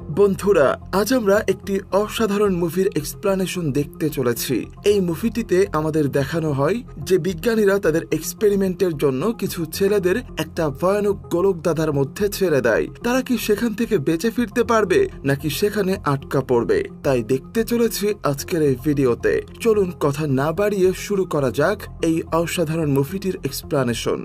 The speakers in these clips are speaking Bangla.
বন্ধুরা, আজ আমরা একটি অসাধারণ মুভির এক্সপ্লানেশন দেখতে চলেছি। এই মুভিটিতে আমাদের দেখানো হয় যে বিজ্ঞানীরা তাদের এক্সপেরিমেন্টের জন্য কিছু ছেলেদের একটা ভয়ানক গোলকদাদার মধ্যে ছেড়ে দেয়। তারা কি সেখান থেকে বেঁচে ফিরতে পারবে, নাকি সেখানে আটকা পড়বে? তাই দেখতে চলেছি আজকের এই ভিডিওতে। চলুন কথা না বাড়িয়ে শুরু করা যাক এই অসাধারণ মুভিটির এক্সপ্লানেশন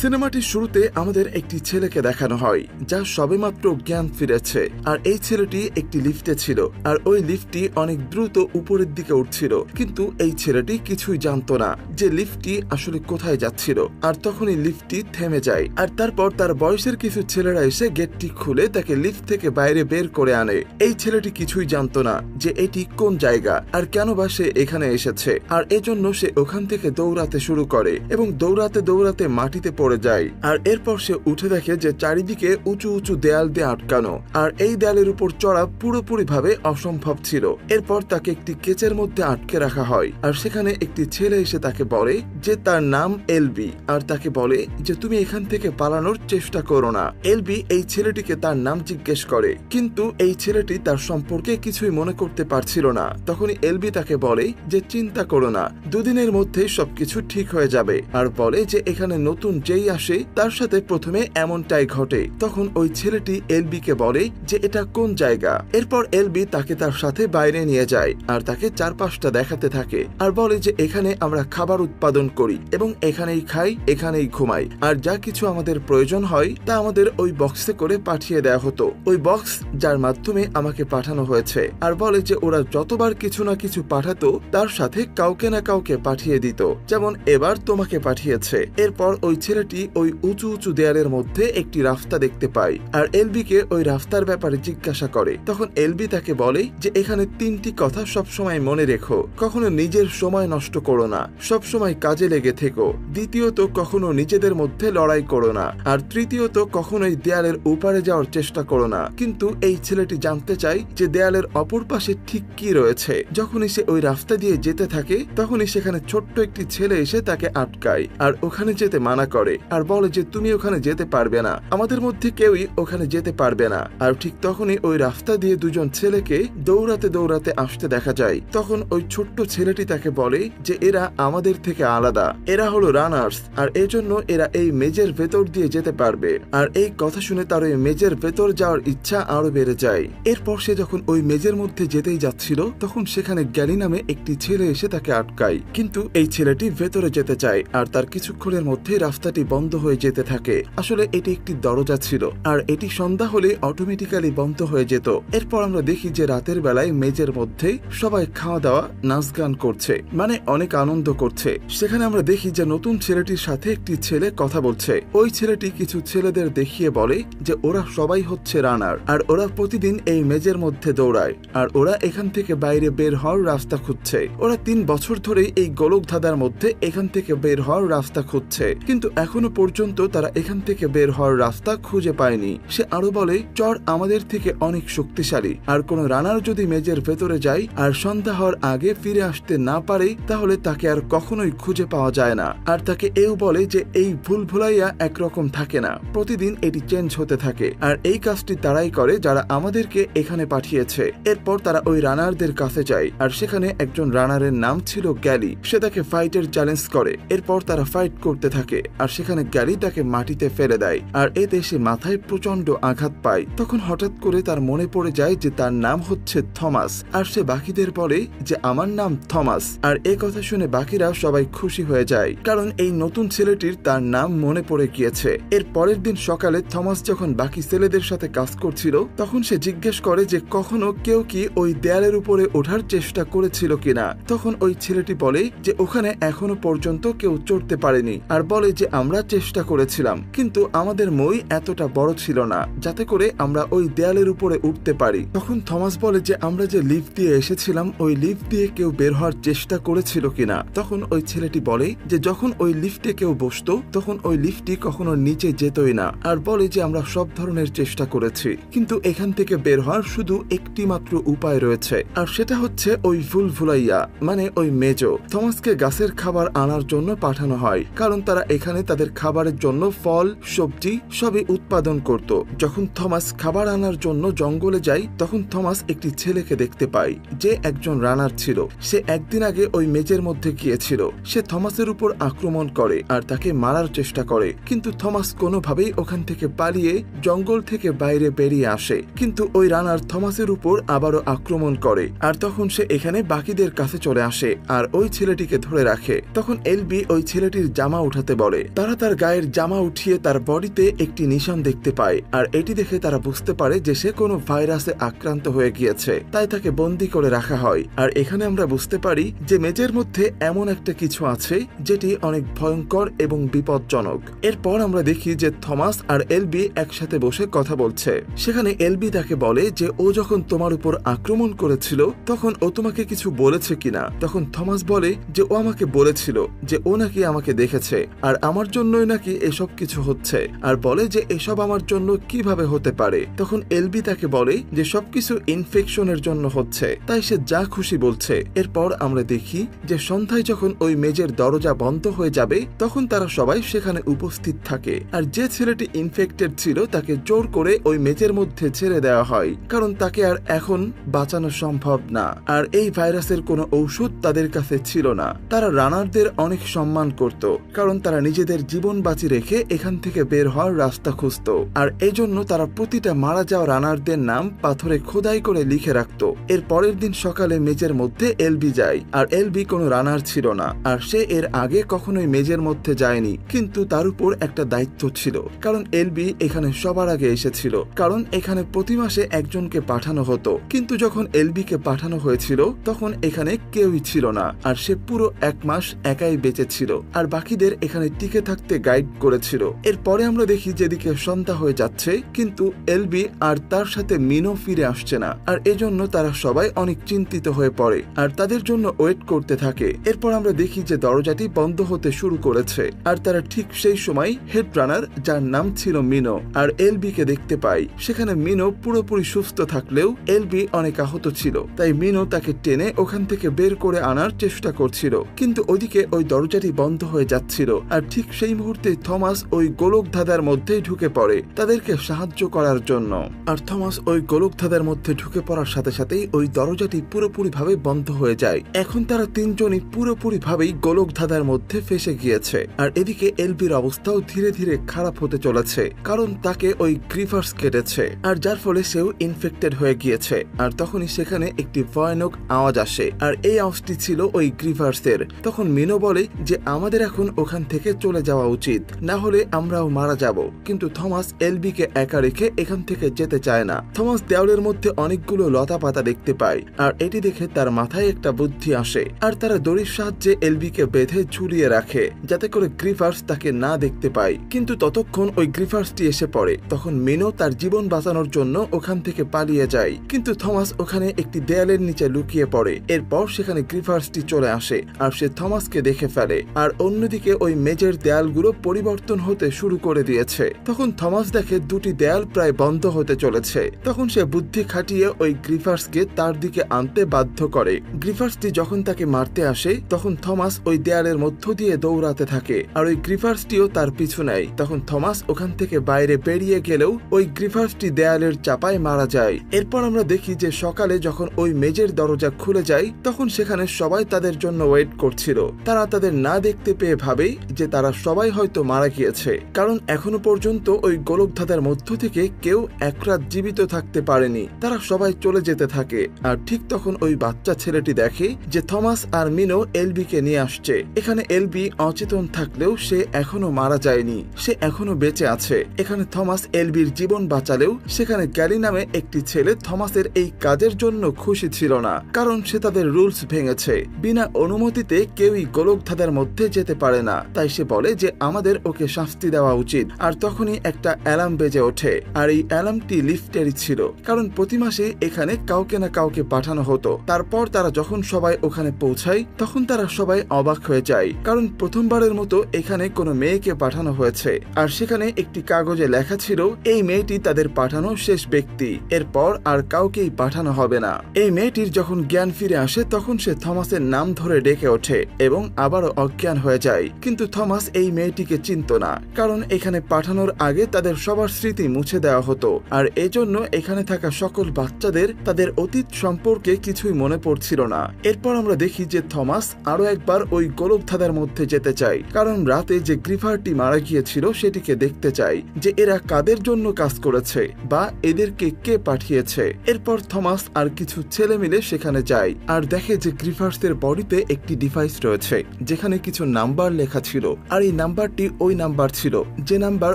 সিনেমাটির শুরুতে আমাদের একটি ছেলেকে দেখানো হয়, যা সবেমাত্র জ্ঞান ফিরেছে। আর এই ছেলেটি একটি লিফটে ছিল, আর ওই লিফটটি অনেক দ্রুত উপরের দিকে উঠছিল। কিন্তু এই ছেলেটি কিছুই জানতো না যে লিফটটি আসলে কোথায় যাচ্ছিল। আর তখনই লিফটটি থেমে যায়, আর তারপর তার বয়সের কিছু ছেলেরা এসে গেটটি খুলে তাকে লিফট থেকে বাইরে বের করে আনে। এই ছেলেটি কিছুই জানতো না যে এটি কোন জায়গা, আর কেন বা সে এখানে এসেছে। আর এজন্য সে ওখান থেকে দৌড়াতে শুরু করে, এবং দৌড়াতে দৌড়াতে মাটিতে পড়ে যায়। আর এরপর সে উঠে দেখে যে চারিদিকে উঁচু উঁচু দেয়াল দিয়ে আটকানো। আর এই দেয়ালের উপর চড়া পুরোপুরি ভাবে অসম্ভব ছিল। এরপর তাকে একটি কেচের মধ্যে আটকে রাখা হয়। আর সেখানে একটি ছেলে এসে তাকে বলে যে তার নাম এলবি। আর তাকে বলে যে তুমি এখান থেকে পালানোর চেষ্টা করো না। এলবি এই ছেলেটিকে তার নাম জিজ্ঞেস করে। কিন্তু এই ছেলেটি তার সম্পর্কে কিছুই মনে করতে পারছিল না। তখনই এলবি তাকে বলে যে চিন্তা করো না। দুদিনের মধ্যেই সবকিছু ঠিক হয়ে যাবে। আর বলে যে এখানে নতুন যেই আসে, তার সাথে প্রথমে এমনটাই ঘটে। তখন ওই ছেলেটি এলবি কে বলে যে এটা কোন জায়গা? এরপর এলবি তাকে তার সাথে বাইরে নিয়ে যায় আর তাকে চারপাশটা দেখাতে থাকে আর বলে যে এখানে আমরা খাবার উৎপাদন করি এবং এখানেই খাই, এখানেই ঘুমাই। আর যা কিছু আমাদের প্রয়োজন হয়, তা আমাদের ওই বক্সে করে পাঠিয়ে দেওয়া হতো। ওই বক্স যার মাধ্যমে আমাকে পাঠানো হয়েছে আর বলে যে ওরা যতবার কিছু না কিছু পাঠাতো, তার সাথে কাউকে না কাউকে পাঠিয়ে দিত। যেমন এবার তোমাকে পাঠিয়েছে। এরপর ওই ছেলেটি ওই উঁচু উঁচু দেয়ালের মধ্যে একটি রাস্তা দেখতে পায়, আর এলবি কে ওই রাস্তার ব্যাপারে জিজ্ঞাসা করে। তখন এলবি তাকে বলে যে, এখানে তিনটি কথা সব সময় মনে রেখো। কখনো নিজের সময় নষ্ট করো না। সব সময় কাজে লেগে থেকো। দ্বিতীয়ত, কখনো নিজেদের মধ্যে লড়াই করো না। আর তৃতীয়ত, কখনোই দেয়ালের উপারে যাওয়ার চেষ্টা করো না। কিন্তু এই ছেলেটি জানতে চায় যে, দেয়ালের অপর পাশে ঠিক কি রয়েছে। যখনই সে ওই রাস্তা দিয়ে যেতে থাকে, তখনই সেখানে ছোট্ট একটি ছেলে এসে তাকে আটকায়, আর ওখানে যেতে মানা করে। আর বলে যে, তুমি ওখানে যেতে পারবে না। আমাদের মধ্যে কেউই ওখানে যেতে পারবে না। আর ঠিক তখনই ওই রাস্তা দিয়ে দুজন ছেলেকে দৌড়াতে দৌড়াতে আসতে দেখা যায়। তখন ওই ছোট্ট ছেলেটি তাকে বলে যে, এরা আমাদের থেকে আলাদা। এরা হলো রানার্স। আর এজন্য এরা এই মেজের ভেতর দিয়ে যেতে পারবে। আর এই কথা শুনে তার ওই মেজের ভেতর যাওয়ার ইচ্ছা আরও বেড়ে যায়। এরপর সে যখন ওই মেজের মধ্যে যেতেই যাচ্ছিল, তখন সেখানে গ্যালি নামে একটি ছেলে এসে তাকে আটকায়। কিন্তু এই ছেলেটি ভেতরে যেতে চায়। আর তার কিছুক্ষণের মধ্যে রাস্তাটি বন্ধ হয়ে যেতে থাকে। আসলে এটি একটি দরজা ছিল, আর এটি সন্ধ্যা হলে অটোমেটিক্যালি বন্ধ হয়ে যেত। এরপর আমরা দেখি যে রাতের বেলায় মেজের মধ্যে সবাই খাওয়া দাওয়া নাচ গান করছে মানে অনেক আনন্দ করছে। সেখানে আমরা দেখি যে নতুন ছেলেটির সাথে একটি ছেলে কথা বলছে। ওই ছেলেটি কিছু ছেলেদের দেখিয়ে বলে যে ওরা সবাই হচ্ছে রানার, আর ওরা প্রতিদিন এই মেজের মধ্যে দৌড়ায়, আর ওরা এখান থেকে বাইরে বের হওয়ার রাস্তা খুঁজছে। ওরা তিন বছর ধরেই এই গোলক ধাঁধার মধ্যে এখান থেকে বের হওয়ার রাস্তা খুঁজছে। কিন্তু এখনও পর্যন্ত তারা এখান থেকে বের হওয়ার রাস্তা খুঁজে পায়নি। সে আরও বলে, চর আমাদের থেকে অনেক শক্তিশালী। আর কোন রানার যদি মেজের ভেতরে যায় আর সন্ধ্যা হওয়ার আগে ফিরে আসতে না পারে, তাহলে তাকে আর কখনোই খুঁজে পাওয়া যায় না। আর তাকে এও বলে যে, এই ভুল ভুলাইয়া একরকম থাকে না। প্রতিদিন এটি চেঞ্জ হতে থাকে। আর এই কাজটি তারাই করে যারা আমাদেরকে এখানে পাঠিয়েছে। এরপর তারা ওই রানারদের কাছে যায়। আর সেখানে একজন রানারের নাম ছিল গ্যালি। সে তাকে ফাইটের চ্যালেঞ্জ করে। এরপর তারা ফাইট করতে থাকে। আর সেখানে গ্যালি তাকে মাটিতে ফেলে দেয়, আর এতে সে মাথায় প্রচণ্ড আঘাত পায়। তখন হঠাৎ করে তার মনে পড়ে যায় যে তার নাম হচ্ছে থমাস, আর সে বাকিদের বলে যে আমার নাম থমাস। আর এ কথা শুনে বাকিরা সবাই খুশি হয়ে যায়, কারণ এই নতুন ছেলেটির তার নাম মনে পড়ে গিয়েছে। এর পরের দিন সকালে থমাস যখন বাকি ছেলেদের সাথে কাজ করছিল, তখন সে জিজ্ঞেস করে যে কখনো কেউ কি ওই দেয়ালের উপরে ওঠার চেষ্টা করেছিল কিনা। তখন ওই ছেলেটি বলে যে ওখানে এখনও পর্যন্ত কেউ চড়তে পারেনি, আর বলে যে আমরা চেষ্টা করেছিলাম, কিন্তু আমাদের মই এতটা বড় ছিল না, যাতে করে আমরা ওই দেয়ালের উপরে উঠতে পারি। তখন থমাস বলে যে আমরা যে লিফট দিয়ে এসেছিলাম, ওই লিফট দিয়ে কেউ বের হওয়ার চেষ্টা করেছিল কিনা। তখন ওই ছেলেটি বলে যে যখন ওই লিফটে কেউ বসতো, তখন ওই লিফটটি কখনো নিচে যেতই না, আর বলে যে আমরা সব ধরনের চেষ্টা করেছি। কিন্তু এখান থেকে বের হওয়ার শুধু একটি মাত্র উপায় রয়েছে, আর সেটা হচ্ছে ওই ভুল ভুলাইয়া মানে ওই মেজো। থমাসকে গাছের খাবার আনার জন্য পাঠানো হয়, কারণ তারা এখানে তাদের খাবারের জন্য ফল, সবজি সবই উৎপাদন করত। যখন থমাস খাবার আনার জন্য জঙ্গলে যায়, তখন থমাস একটি ছেলেকে দেখতে পায়, যে একজন রানার ছিল। সে একদিন আগে ওই মেজের মধ্যে গিয়েছিল। সে থমাসের উপর আক্রমণ করে আর তাকে মারার চেষ্টা করে। কিন্তু থমাস কোনোভাবেই ওখান থেকে পালিয়ে জঙ্গল থেকে বাইরে বেরিয়ে আসে। কিন্তু ওই রানার থমাসের উপর আবারও আক্রমণ করে আর তখন সে এখানে বাকিদের কাছে চলে আসে আর ওই ছেলেটিকে ধরে রাখে। তখন এলবি ওই ছেলেটির জামা উঠাতে বলে তারা তার গায়ের জামা উঠিয়ে তার বডিতে একটি নিশান দেখতে পায়, আর এটি দেখে তারা বুঝতে পারে যে সে কোনো ভাইরাসে আক্রান্ত হয়ে গিয়েছে। তাই তাকে বন্দি করে রাখা হয়। আর এখানে আমরা বুঝতে পারি যে মেজের মধ্যে এমন একটা কিছু আছে যেটি অনেক ভয়ঙ্কর এবং বিপজ্জনক। এরপর আমরা দেখি যে থমাস আর এলবি একসাথে বসে কথা বলছে। সেখানে এলবি তাকে বলে যে ও যখন তোমার উপর আক্রমণ করেছিল, তখন ও তোমাকে কিছু বলেছে কিনা? তখন থমাস বলে যে ও আমাকে বলেছিল যে ও নাকি আমাকে দেখেছে। আর আমার জন্যই নাকি এসব কিছু হচ্ছে। আর বলে যে এসব আমার জন্য কীভাবে হতে পারে। তখন এলবি তাকে বলে যে সবকিছু ইনফেকশনের জন্য হচ্ছে। তাই সে যা খুশি বলছে। এরপর আমরা দেখি যে সন্ধ্যায় যখন ওই মেজের দরজা বন্ধ হয়ে যাবে, তখন তারা সবাই সেখানে উপস্থিত থাকে। আর যে ছেলেটি ইনফেক্টেড ছিল, তাকে জোর করে ওই মেজের মধ্যে ছেড়ে দেওয়া হয়। কারণ তাকে আর এখন বাঁচানো সম্ভব না। আর এই ভাইরাসের কোনো ঔষধ তাদের কাছে ছিল না। তারা রানারদের অনেক সম্মান করত। কারণ তারা নিজেদের জীবন বাঁচি রেখে এখান থেকে বের হওয়ার রাস্তা খুঁজত। আর এজন্য তারা প্রতিটা মারা যাওয়া রানারদের নাম পাথরে খোদাই করে লিখে রাখত। এর পরের দিন সকালে মেজের মধ্যে এলবি যায়, আর এলবি কোনো রানার ছিল না। আর সে এর আগে কখনোই মেজের মধ্যে যায়নি, কিন্তু তার উপর একটা দায়িত্ব ছিল। কারণ এলবি এখানে সবার আগে এসেছিল, কারণ এখানে প্রতি মাসে একজনকে পাঠানো হতো। কিন্তু যখন এলবিকে পাঠানো হয়েছিল, তখন এখানে কেউই ছিল না। আর সে পুরো এক মাস একাই বেঁচে ছিল। আর বাকিদের এখানে টিকে থাকতে গাইড করেছিল। এরপরে আমরা দেখি যেদিকে সন্ধ্যা হয়ে যাচ্ছে, কিন্তু এলবি আর তার সাথে মিনো ফিরে আসছে না। আর এজন্য তারা সবাই অনেক চিন্তিত হয়ে পড়ে আর তাদের জন্য ওয়েট করতে থাকে। এরপর আমরা দেখি যে দরজাটি বন্ধ হতে শুরু করেছে আর তারা ঠিক সেই সময় হেড রানার যার নাম ছিল মিনো, আর এলবি কে দেখতে পাই সেখানে মিনো পুরোপুরি সুস্থ থাকলেও এলবি অনেক আহত ছিল, তাই মিনো তাকে টেনে ওখান থেকে বের করে আনার চেষ্টা করছিল। কিন্তু ওদিকে ওই দরজাটি বন্ধ হয়ে যাচ্ছিল আর ঠিক সেই মুহূর্তে থমাস ওই গোলক ধাঁধার মধ্যেই ঢুকে পড়ে তাদেরকে সাহায্য করার জন্য। আর থমাস ওই গোলক ধাঁধার মধ্যে ঢুকে পড়ার সাথে সাথেই ওই দরজাটি পুরোপুরি ভাবে বন্ধ হয়ে যায়। এখন তারা তিনজনই পুরোপুরি ভাবেই গোলক ধাঁধার মধ্যে ফেসে গিয়েছে। আর এদিকে এলবির অবস্থাও ধীরে ধীরে খারাপ হতে চলেছে, কারণ তাকে ওই গ্রিভার্স কেটেছে, আর যার ফলে সেও ইনফেক্টেড হয়ে গিয়েছে। আর তখনই সেখানে একটি ভয়ানক আওয়াজ আসে, আর এই আওয়াজটি ছিল ওই গ্রিভার্সের তখন মিনো বলে যে, আমাদের এখন ওখান থেকে চলে যাওয়া উচিত। না হলে আমরাও মারা যাব। কিন্তু থমাস এলবিকে একা রেখে এখান থেকে যেতে চায় না। থমাস দেওয়ালের মধ্যে অনেকগুলো লতা পাতা দেখতে পায়, আর এটি দেখে তার মাথায় একটা বুদ্ধি আসে। আর তারা দড়ির সাহায্যে এলবিকে বেঁধে ঝুলিয়ে রাখে, যাতে করে গ্রিভার্স তাকে না দেখতে পায়। কিন্তু ততক্ষণ ওই গ্রিভার্সটি এসে পড়ে। তখন মিনো তার জীবন বাঁচানোর জন্য ওখান থেকে পালিয়ে যায়। কিন্তু থমাস ওখানে একটি দেয়ালের নিচে লুকিয়ে পড়ে। এরপর সেখানে গ্রিভার্সটি চলে আসে, আর সে থমাসকে দেখে ফেলে। আর অন্যদিকে ওই মেজের দেয়ালগুলো পরিবর্তন হতে শুরু করে দিয়েছে। তখন থমাস দেখে দুটি দেয়াল প্রায় বন্ধ হতে চলেছে। তখন সে বুদ্ধি খাটিয়ে ওই গ্রিফার্সকে তার দিকে আনতে বাধ্য করে। গ্রিফার্সটি যখন তাকে মারতে আসে, তখন থমাস ওই দেয়ালের মধ্য দিয়ে দৌড়াতে থাকে। আর ওই গ্রিফার্সটিও তার পিছু নেয়। তখন থমাস ওখান থেকে বাইরে বেরিয়ে গেলেও ওই গ্রিফার্সটি দেয়ালের চাপায় মারা যায়। এরপর আমরা দেখি যে সকালে যখন ওই মেজের দরজা খুলে যায়, তখন সেখানে সবাই তাদের জন্য ওয়েট করছিল। তারা তাদের না দেখতে পেয়ে ভাবে যে তারা সবাই হয়তো মারা গিয়েছে, কারণ এখনও পর্যন্ত ওই গোলকধাঁধার মধ্য থেকে কেউ এক রাত জীবিত থাকতে পারেনি। তারা সবাই চলে যেতে থাকে, আর ঠিক তখন ওই বাচ্চা ছেলেটি দেখে যে থমাস আর মিনো এলবিকে নিয়ে আসছে। এখানে এলবি অচেতন থাকলেও সে এখনও মারা যায়নি, সে এখনও বেঁচে আছে। এখানে থমাস এলবির জীবন বাঁচালেও সেখানে গ্যালি নামে একটি ছেলে থমাসের এই কাজের জন্য খুশি ছিল না, কারণ সে তাদের রুলস ভেঙেছে। বিনা অনুমতিতে কেউই গোলকধাঁধার মধ্যে যেতে পারে না, তাই সে বলে যে আমাদের ওকে শাস্তি দেওয়া উচিত। আর তখনই একটা অ্যালার্ম বেজে ওঠে। আর এই অ্যালার্মটি লিফটেরই ছিল। কারণ প্রতি মাসে এখানে কাউকে না কাউকে পাঠানো হতো। তারপর তারা যখন সবাই ওখানে পৌঁছায়, তখন তারা সবাই অবাক হয়ে যায়। কারণ প্রথমবারের মতো এখানে কোনো মেয়েকে পাঠানো হয়েছে। আর সেখানে একটি কাগজে লেখা ছিল, এই মেয়েটি তাদের পাঠানো শেষ ব্যক্তি। এরপর আর কাউকেই পাঠানো হবে না। এই মেয়েটির যখন জ্ঞান ফিরে আসে, তখন সে থমাসের নাম ধরে ডেকে ওঠে এবং আবারও অজ্ঞান হয়ে যায়। কিন্তু থমাস এই মেয়েটিকে চিনত না, কারণ এখানে পাঠানোর আগে তাদের সবার স্মৃতি মুছে দেওয়া হতো। আর এজন্য এখানে থাকা সকল বাচ্চাদের তাদের অতীত সম্পর্কে কিছুই মনে পড়ছিল না। এরপর আমরা দেখি যে থমাস আরও একবার ওই গোলকধাঁধার মধ্যে যেতে চাই কারণ রাতে যে গ্রিফারটি মারা গিয়েছিল সেটিকে দেখতে চাই যে এরা কাদের জন্য কাজ করেছে বা এদেরকে কে পাঠিয়েছে। এরপর থমাস আর কিছু ছেলে মিলে সেখানে যায়, আর দেখে যে গ্রিফার্সের বডিতে একটি ডিভাইস রয়েছে, যেখানে কিছু নাম্বার লেখা ছিল, আর এই নাম্বারটি ওই নাম্বার ছিল। যে নাম্বার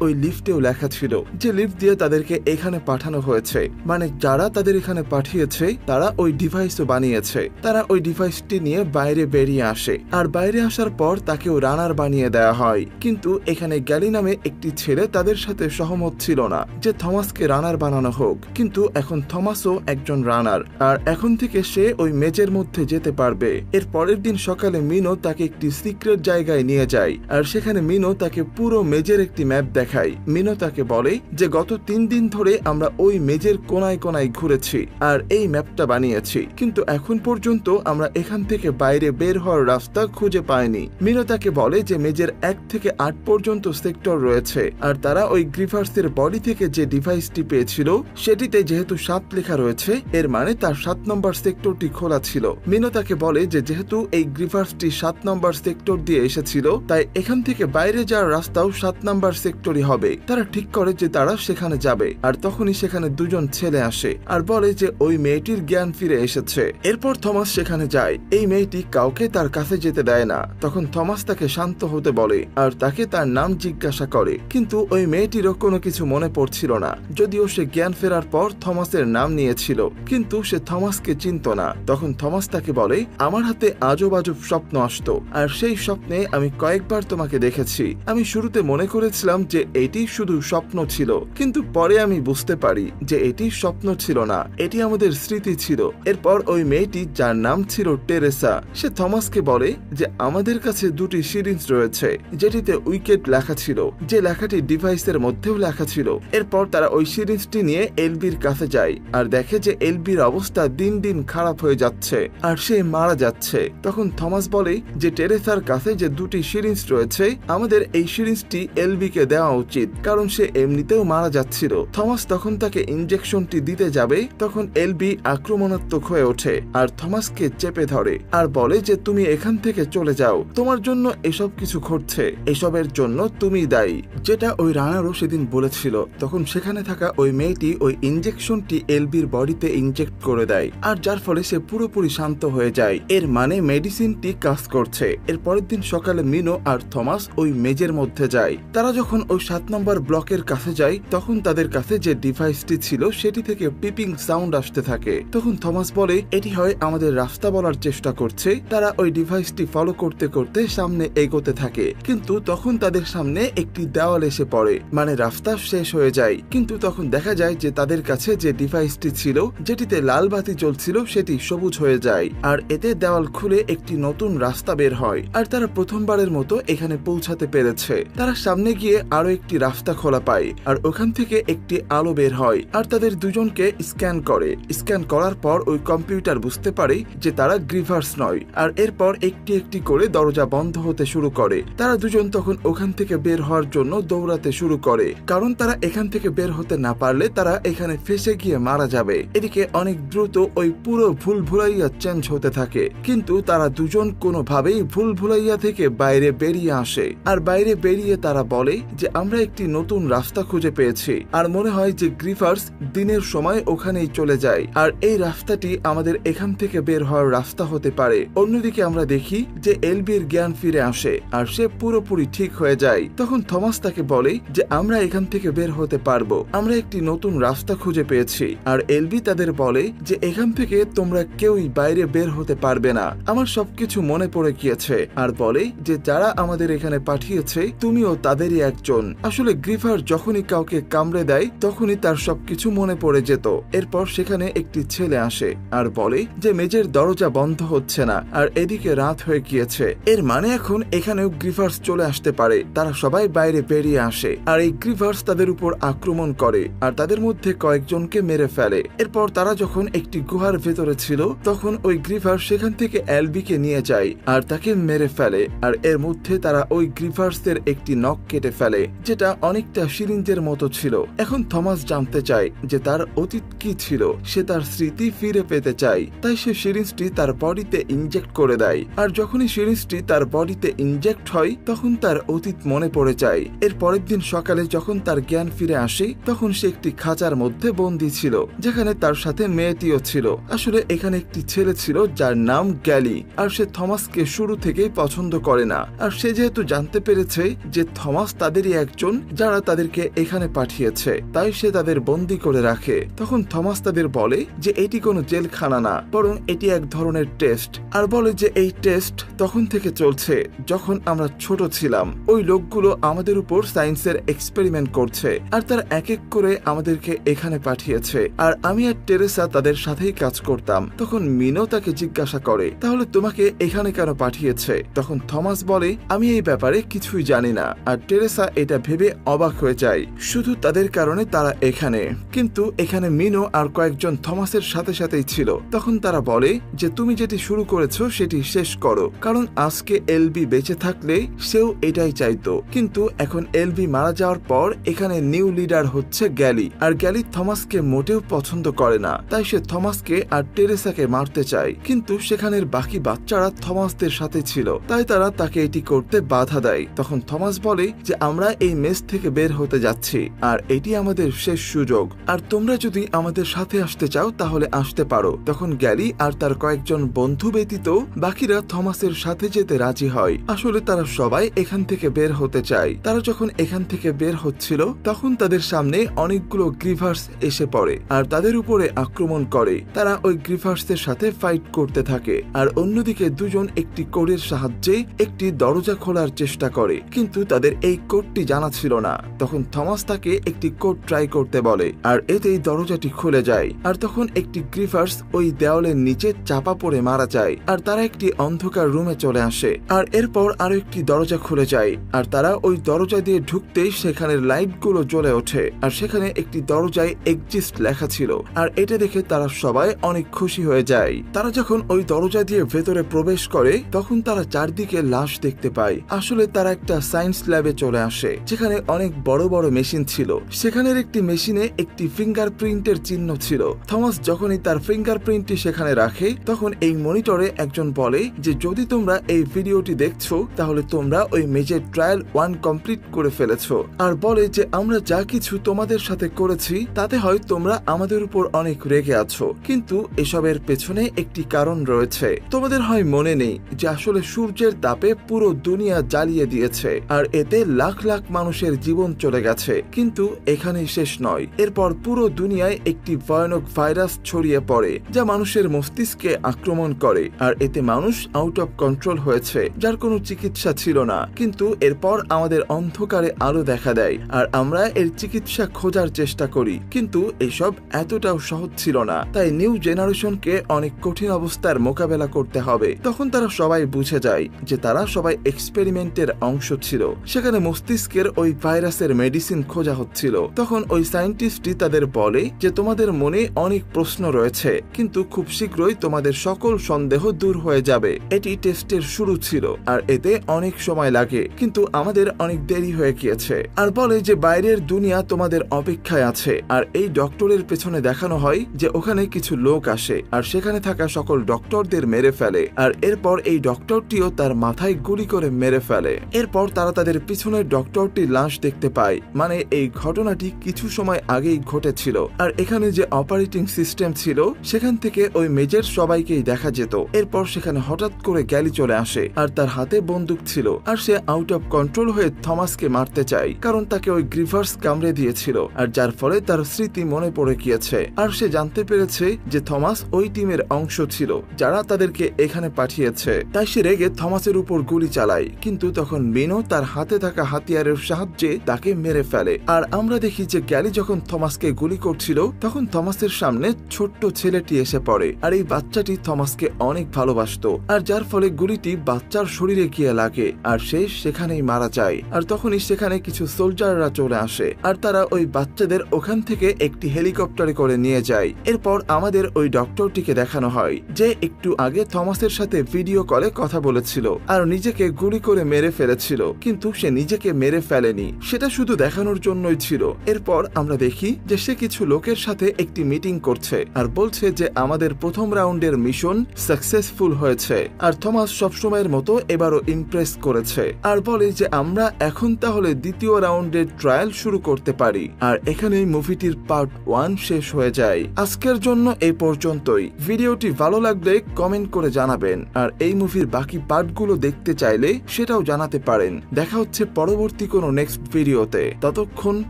ওই লিফটেও লেখা ছিল। যে লিফট দিয়ে তাদেরকে এখানে পাঠানো হয়েছে। মানে যারা তাদের এখানে পাঠিয়েছে, তারা ওই ডিভাইসও বানিয়েছে। তারা ওই ডিভাইসটি নিয়ে বাইরে বেরিয়ে আসে। আর বাইরে আসার পর তাকেও রানার বানিয়ে দেওয়া হয়। কিন্তু এখানে গ্যালি নামে একটি ছেলে তাদের সাথে সহমত ছিল না যে থমাসকে রানার বানানো হোক। কিন্তু এখন থমাসও একজন রানার। আর এখন থেকে সে ওই মেজের মধ্যে যেতে পারবে। এর পরের দিন সকালে মিনো তাকে একটি সিক্রেট জায়গায় নিয়ে যায়। আর সেখানে মিনো তাকে পুরো মেজের একটি ম্যাপ দেখায়। মিনো তাকে বলে যে, গত তিন দিন ধরে আমরা ওই মেজের কোনায় কোনায় ঘুরেছি আর এই ম্যাপটা বানিয়েছি। কিন্তু এখন পর্যন্ত আমরা এখান থেকে বাইরে বের হওয়ার রাস্তা খুঁজে পাইনি। মিনো তাকে বলে যে মেজের এক থেকে আট পর্যন্ত সেক্টর রয়েছে আর তারা ওই গ্রিফার্সের বডি থেকে যে ডিভাইসটি পেয়েছিল, সেটিতে যেহেতু সাত লেখা রয়েছে, এর মানে তার সাত নম্বর সেক্টরটি খোলা ছিল। মিনো তাকে বলে যে, যেহেতু এই গ্রিফার্সটি সাত নম্বর সেক্টর দিয়ে এসেছিল, তাই এখান থেকে বাইরে যাওয়ার রাস্তাও সাত নম্বর সেক্টরই হবে। তারা ঠিক করে যে তারা সেখানে যাবে, আর তখনই সেখানে দুজন ছেলে আসে আর বলে যে ওই মেয়েটির জ্ঞান ফিরে এসেছে। এরপর থমাস সেখানে যায়। এই মেয়েটি কাউকে তার কাছে যেতে দেয় না। তখন থমাস তাকে শান্ত হতে বলে আর তাকে তার নাম জিজ্ঞাসা করে। কিন্তু ওই মেয়েটিরও কোনো কিছু মনে পড়ছিল না। যদিও সে জ্ঞান ফেরার পর থমাসের নাম নিয়েছিল, কিন্তু সে থমাসকে চিনত না। তখন থমাস তাকে বলে, আমার হাতে আজব আজব স্বপ্ন আসতো, আর সেই স্বপ্নে আমি কয়েকবার তোমাকে দেখেছি। আমি শুরুতে মনে করেছিলাম যে এটি শুধু স্বপ্ন ছিল, কিন্তু পরে আমি বুঝতে পারি যে এটি স্বপ্ন ছিল না। এটি আমাদের স্মৃতি ছিল। এরপর ওই মেয়েটি, যার নাম ছিল টেরেসা, সে থমাসকে বলে যে আমাদের কাছে দুটি সিরিঞ্জ রয়েছে, যেটিতে উইকেট লেখা ছিল, যে লেখাটি ডিভাইসের মধ্যেও লেখা ছিল। এরপর তারা ওই সিরিঞ্জটি নিয়ে এলবির কাছে যায় আর দেখে যে এলবির অবস্থা দিন দিন খারাপ হয়ে যাচ্ছে, আর সে মারা যাচ্ছে। তখন থমাস বলে যে টেরেসার কাছে যে দুটি সিরিঞ্জ রয়েছে আমাদের এই সিরিঞ্জটি এলবিকে দেওয়া উচিত, কারণ সে এমনিতেও মারা যাচ্ছিল। থমাস তখন তাকে ইনজেকশনটি দিতে যাবে, তখন এলবি আক্রমণাত্মক হয়ে ওঠে, আর থমাসকে চেপে ধরে, আর বলে যে, তুমি এখান থেকে চলে যাও, তোমার জন্য এসব কিছু ঘটছে, এসবের জন্য তুমি দায়ী। যেটা ওই রানারও সেদিন বলেছিল, তখন সেখানে থাকা ওই মেয়েটি ওই ইনজেকশনটি এলবির বডিতে ইনজেক্ট করে দেয়, আর যার ফলে সে পুরোপুরি শান্ত হয়ে যায়। এর মানে মেডিসিনটি কাজ করছে। এর পরের দিন সকালে মিনো আর থমাস ওই মেজের মধ্যে যায়। তারা যখন ওই সাত নম্বর ব্লকের কাছে যায়, তখন তাদের কাছে যে ডিভাইসটি ছিল, সেটি থেকে পিপিং সাউন্ড আসতে থাকে। তখন থমাস বলে, এটি হয় আমাদের রাস্তা বলার চেষ্টা করছে। তারা ওই ডিভাইসটি ফলো করতে করতে সামনে এগোতে থাকে। কিন্তু তখন তাদের সামনে একটি দেওয়াল এসে পড়ে মানে রাস্তা শেষ হয়ে যায়। কিন্তু তখন দেখা যায় যে তাদের কাছে যে ডিভাইসটি ছিল, যেটিতে লাল বাতি জ্বলছিল, সেটি সবুজ হয়ে যায়। আর এতে দেওয়াল খুলে একটি নতুন রাস্তা বের হয়। আর তারা প্রথমবারের মতো এখানে পৌঁছাতে পেরেছে। তারা সামনে গিয়ে আরও একটি রাস্তা খোলা পায়, আর ওখান থেকে একটি আলো বের হয়, আর তাদের দুজনকে স্ক্যান করে। স্ক্যান করার পর ওই কম্পিউটার বুঝতে পারে যে তারা গ্রিভার্স নয়, আর এরপর একটি একটি করে দরজা বন্ধ হতে শুরু করে। তারা দুজন তখন ওখান থেকে বের হওয়ার জন্য দৌড়াতে শুরু করে, কারণ তারা এখান থেকে বের হতে না পারলে তারা এখানে ফেসে গিয়ে মারা যাবে। এদিকে অনেক দ্রুত ওই পুরো ভুল ভুলাইয়া চেঞ্জ হতে থাকে, কিন্তু তারা দুজন কোনোভাবেই ভুল ভুলাইয়া থেকে বাইরে বেরিয়ে আসে আর বাইরে বেরিয়ে তারা বলে যে, আমরা একটি নতুন রাস্তা খুঁজে পেয়েছি। আর মনে হয় যে, গ্রিফার্স দিনের সময় ওখানেই চলে যায়। আর এই রাস্তাটি আমাদের এখান থেকে বের হওয়ার রাস্তা হতে পারে। অন্যদিকে আমরা দেখি যে, এলবির জ্ঞান ফিরে আসে আর সে পুরোপুরি ঠিক হয়ে যায়। তখন থমাস তাকে বলে যে, আমরা এখান থেকে বের হতে পারব। আমরা একটি নতুন রাস্তা খুঁজে পেয়েছি। আর এলবি তাদের বলে যে, এখান থেকে তোমরা কেউই বাইরে বের হতে পারবে না। আমার সবকিছু মনে পড়ে গিয়েছে। আর বলে যে, যারা আমাদের এখানে পাঠিয়েছে, তুমিও তাদেরই একজন। আসলে গ্রিফার যখনই কাউকে কামড়ে দেয়, তখনই তার সবকিছু মনে পড়ে যেত। এরপর সেখানে একটি ছেলে আসে আর বলে যে মেজের দরজা বন্ধ হচ্ছে না আর এদিকে রাত হয়ে গিয়েছে। এর মানে এখন এখানেও গ্রিফার্স চলে আসতে পারে। তারা সবাই বাইরে বেরিয়ে আসে আর এই গ্রিভার্স তাদের উপর আক্রমণ করে আর তাদের মধ্যে কয়েকজনকে মেরে ফেলে। এরপর তারা যখন একটি গুহার ভেতরে ছিল, তখন ওই গ্রিভার সেখান থেকে এলবিকে নিয়ে যায় আর তাকে মেরে ফেলে আর এর মধ্যে তারা তারা ওই গ্রিভার্সের একটি নখ কেটে ফেলে, যেটা অনেকটা সিরিঞ্জের মতো ছিল। এখন থমাস জানতে চায় যে তার অতীত কি ছিল। সে তার স্মৃতি ফিরে পেতে চায়। তাই সে সিরিঞ্জটি তার বডিতে ইনজেক্ট করে দেয়। আর যখনই সিরিঞ্জটি তার বডিতে ইনজেক্ট হয়, তখন তার অতীত মনে পড়ে যায়। এর পরের দিন সকালে যখন তার জ্ঞান ফিরে আসে, তখন সে একটি খাঁচার মধ্যে বন্দি ছিল, যেখানে তার সাথে মেয়েটিও ছিল। আসলে এখানে একটি ছেলে ছিল যার নাম গ্যালি। আর সে থমাসকে শুরু থেকেই পছন্দ করে না। আর সে যেহেতু জানতে পেরেছে যে থমাস তাদেরই একজন যারা তাদেরকে এখানে পাঠিয়েছে, তাই সে তাদের বন্দি করে রাখে। তখন থমাস তাদের বলে যে এটি কোনো জেলখানা না, বরং এটি এক ধরনের টেস্ট। আর বলে যে এই টেস্ট তখন থেকে চলছে, যখন আমরা ছোট ছিলাম। ওই লোকগুলো আমাদের উপর সায়েন্সের এক্সপেরিমেন্ট করছে, আর তারা এক এক করে আমাদেরকে এখানে পাঠিয়েছে। আর আমি আর টেরেসা তাদের সাথেই কাজ করতাম। তখন মিনো তাকে জিজ্ঞাসা করে, তাহলে তোমাকে এখানে কেন পাঠিয়েছে? তখন থমাস বলে, আমি এই ব্যাপারে কিছুই জানি না, আর টেরেসা এটা ভেবে অবাক হয়ে যায়। শুধু তাদের কারণে তারা এখানে। কিন্তু এখানে মিনো আর কয়েকজন থমাসের সাথে সাথেই ছিল। তখন তারা বলে যে, তুমি যেটি শুরু করেছ সেটি শেষ করো। কারণ আজকে এলবি বেঁচে থাকলে সেও এটাই চাইতো। কিন্তু এখন এলবি মারা যাওয়ার পর এখানে নিউ লিডার হচ্ছে গ্যালি। আর গ্যালি থমাসকে মোটেও পছন্দ করে না। তাই সে থমাসকে আর টেরেসাকে মারতে চায়। কিন্তু সেখানের বাকি বাচ্চারা থমাসদের সাথে ছিল। তাই তারা তাকে এটি করতে বাধা দেয়। তখন থমাস বলে যে, আমরা এই মেস থেকে বের হতে যাচ্ছি, আর এটি আমাদের শেষ সুযোগ। আর তোমরা যদি আমাদের সাথে আসতে চাও, তাহলে আসতে পারো। তখন গ্যালি আর তার কয়েকজন বন্ধু ব্যতীত বাকিরা থমাসের সাথে যেতে রাজি হয়। আসলে তারা সবাই এখান থেকে বের হতে চায়। তারা যখন এখান থেকে বের হচ্ছিল, তখন তাদের সামনে অনেকগুলো গ্রিভার্স এসে পড়ে আর তাদের উপরে আক্রমণ করে। তারা ওই গ্রিভার্সের সাথে ফাইট করতে থাকে। আর অন্যদিকে দুজন একটি কোডের সাহায্যে একটি দরজা খোলার চেষ্টা করে, কিন্তু তাদের এই কোডটি জানা ছিল না। তখন থমাস তাকে একটি কোড ট্রাই করতে বলে, আর এতেই দরজাটি খুলে যায়। আর তখন একটি গ্রিভার্স ওই দেওয়ালের নিচে চাপা পড়ে মারা যায়, আর তারা একটি অন্ধকার রুমে চলে আসে। আর এরপর আরও একটি দরজা খুলে যায়, আর তারা ওই দরজা দিয়ে ঢুকতেই সেখানের লাইটগুলো জ্বলে ওঠে, আর সেখানে একটি দরজায় এক্সিস্ট লেখা ছিল। আর এটা দেখে তারা সবাই অনেক খুশি হয়ে যায়। তারা যখন ওই দরজা দিয়ে ভেতরে প্রবেশ করে, তখন তারা চারদিকে লাশ দেখতে পায় আসলে তারা একটা সায়েন্স ল্যাবে চলে আসে, যেখানে অনেক বড় বড় মেশিন ছিল। সেখানের একটি মেশিনে একটি ফিঙ্গারপ্রিন্টের চিহ্ন ছিল। থমাস যখনই তার ফিঙ্গারপ্রিন্টটি সেখানে রাখে, তখন এই মনিটরে একজন বলে যে, যদি তোমরা এই ভিডিওটি দেখছ, তাহলে তোমরা ওই মেজের ট্রায়াল ওয়ান কমপ্লিট করে ফেলেছো। আর বলে যে, আমরা যা কিছু তোমাদের সাথে করেছি, তাতে হয় তোমরা আমাদের উপর অনেক রেগে আছো। কিন্তু এসবের পেছনে একটি কারণ রয়েছে। তোমাদের হয় মনে নেই যে, আসলে সূর্যের তাপে পুরো দুনিয়া জ্বালিয়ে দিয়েছে। আর এতে লাখ লাখ মানুষের জীবন চলে গেছে। কিন্তু এখানেই শেষ নয়। এরপর পুরো দুনিয়ায় একটি ভয়ানক ভাইরাস ছড়িয়ে পড়ে, যা মানুষের মস্তিষ্কে আক্রমণ করে। আর এতে মানুষ আউট অফ কন্ট্রোল হয়েছে, যার কোনো চিকিৎসা ছিল না। কিন্তু এরপর আমাদের অন্ধকারে আলো দেখা দেয়। আর আমরা এর চিকিৎসা খোঁজার চেষ্টা করি। কিন্তু এসব এতটাও সহজ ছিল না। তাই নিউ জেনারেশনকে অনেক কঠিন অবস্থার মোকাবেলা করতে হবে। তখন তারা সবাই বুঝে যায় যে তারা সবাই এক্সপেরিমেন্টের অংশ ছিল। সেখানে মস্তিষ্কের ওই ভাইরাসের মেডিসিন খোঁজা হচ্ছিল। তখন ওই সায়েন্টিস্টটি তাদের বলে যে, তোমাদের মনে অনেক প্রশ্ন রয়েছে, কিন্তু খুব শীঘ্রই তোমাদের সকল সন্দেহ দূর হয়ে যাবে। এটি টেস্টের শুরু ছিল, আর এতে অনেক সময় লাগে, কিন্তু আমাদের অনেক দেরি হয়ে গিয়েছে। আর বলে যে, বাইরের দুনিয়া তোমাদের অপেক্ষায় আছে। আর এই ডক্টরের পেছনে দেখানো হয় যে, ওখানে কিছু লোক আসে, আর সেখানে থাকা সকল ডক্টরদের মেরে ফেলে। আর এরপর এই ডক্টরটিও তার মাথায় গুলি করে মেরে ফেলে। এরপর তারা তাদের পিছনের ডক্টরটির লাশ দেখতে পায়। মানে এই ঘটনাটি কিছু সময় আগেই ঘটেছিল। আর এখানে যে অপারেটিং সিস্টেম ছিল, সেখান থেকে ওই মেজের সবাইকেই দেখা যেত। এরপর সেখানে হঠাৎ করে গ্যালি চলে আসে, আর তার হাতে বন্দুক ছিল। আর সে আউট অফ কন্ট্রোল হয়ে থমাসকে মারতে চায়, কারণ তাকে ওই গ্রিভার্স কামড়ে দিয়েছিল। আর যার ফলে তার স্মৃতি মনে পড়ে গিয়েছে। আর সে জানতে পেরেছে যে থমাস ওই টিমের অংশ ছিল, যারা তাদেরকে এখানে পাঠিয়েছে। তাই সে রেগে থমাসের উপর গুলি চালায়। কিন্তু তখন মিনো তার হাতে থাকা হাতিয়ারের সাহায্যে তাকে মেরে ফেলে। আর আমরা দেখি যে গ্যালি যখন থমাসকে গুলি করছিল, তখন থমাসের সামনে ছোট্ট ছেলেটি এসে পড়ে। আর এই বাচ্চাটি থমাসকে অনেক ভালোবাসতো। আর যার ফলে গুলিটি বাচ্চার শরীরে গিয়ে লাগে, আর সে সেখানেই মারা যায়। আর তখনই সেখানে কিছু সোলজাররা চলে আসে। আর তারা ওই বাচ্চাদের ওখান থেকে একটি হেলিকপ্টারে করে নিয়ে যায়। এরপর আমাদের ওই ডক্টরটিকে দেখানো হয়, যে একটু আগে থমাসের সাথে ভিডিও কলে কথা বলেছিল। আর নিজেকে গুলি করে মেরে ফেলেছিল, কিন্তু সে নিজেকে মেরে ফেলেনি। সেটা শুধু দেখানোর জন্যই ছিল। এরপর আমরা দেখি যে সে কিছু লোকের সাথে একটি মিটিং করছে আর বলছে যে আমাদের প্রথম রাউন্ডের মিশন সাকসেসফুল হয়েছে আর থমাস সবসময়ের মতো এবারও ইমপ্রেস করেছে আর বলে যে আমরা এখন তাহলে দ্বিতীয় রাউন্ডের ট্রায়াল শুরু করতে পারি আর এখানেই মুভিটির পার্ট ওয়ান শেষ হয়ে যায়। আজকের জন্য এই পর্যন্তই। ভিডিওটি ভালো লাগলে কমেন্ট করে জানাবেন আর এই মুভির বাকি পার্টগুলো দেখতে চাইলে সেটাও জানাতে পারেন। দেখা হচ্ছে পরবর্তী কোনো নেক্সট ভিডিওতে ততক্ষণ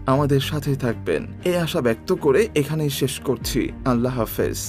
আমাদের সাথে থাকবেন। এই আশা ব্যক্ত করে এখানেই শেষ করছি। আল্লাহ হাফেজ।